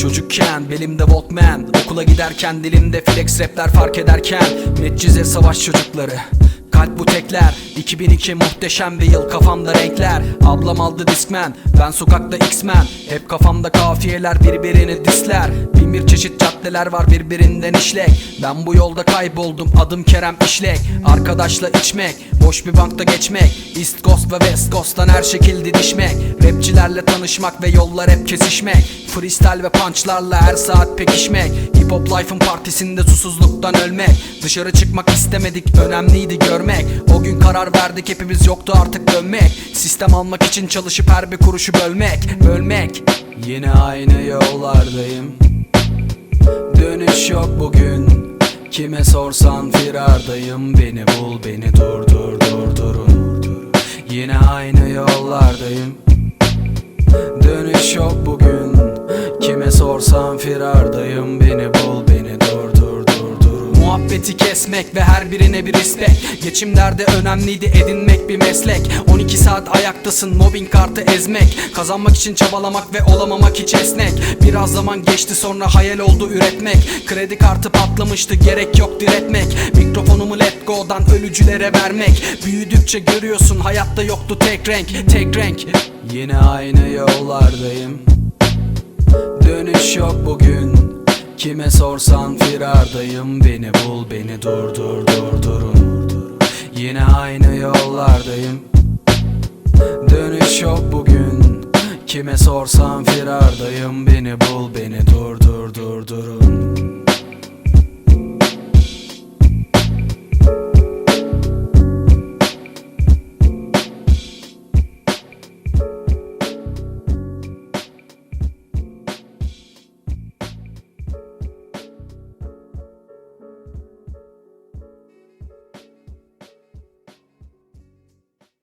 Çocukken belimde Walkman Okula giderken dilimde flex rapler fark ederken Medcize savaş çocukları Kalp bu tekler 2002 muhteşem bir yıl kafamda renkler. Ablam aldı Discman Ben sokakta X-Men. Hep kafamda kafiyeler birbirini disler. Bin bir çeşit caddeler var birbirinden işlek. Ben bu yolda kayboldum adım Kerem İşlek. Arkadaşla içmek Boş bir bankta geçmek. East Coast ve West Coast'tan her şekil didişmek Rapçilerle tanışmak ve yollar hep kesişmek. Freestyle ve punchlarla her saat pekişmek. Hip hop life'ın partisinde susuzluktan ölmek. Dışarı çıkmak istemedik önemliydi görmek. O gün karar verdik hepimiz yoktu artık dönmek. Sistem almak için çalışıp her bir kuruşu bölmek. Bölmek. Yine aynı yollardayım Dönüş yok bugün. Kime sorsan firardayım. Beni bul beni dur dur dur durun. Yine aynı yollardayım. Dönüş yok bugün. Kime sorsam firardayım. Beni bul beni Muhabbeti kesmek ve her birine bir respect Geçim derdi önemliydi edinmek bir meslek. 12 saat ayaktasın mobbing kartı ezmek. Kazanmak için çabalamak ve olamamak hiç esnek. Biraz zaman geçti sonra hayal oldu üretmek. Kredi kartı patlamıştı gerek yok diretmek. Mikrofonumu let go'dan ölücülere vermek. Büyüdükçe görüyorsun hayatta yoktu tek renk. Tek renk. Yine aynı yollardayım. Dönüş yok bugün Kime sorsan firardayım Beni bul beni dur dur dur durun Yine aynı yollardayım. Dönüş yok bugün. Kime sorsan firardayım Beni bul beni dur dur dur durun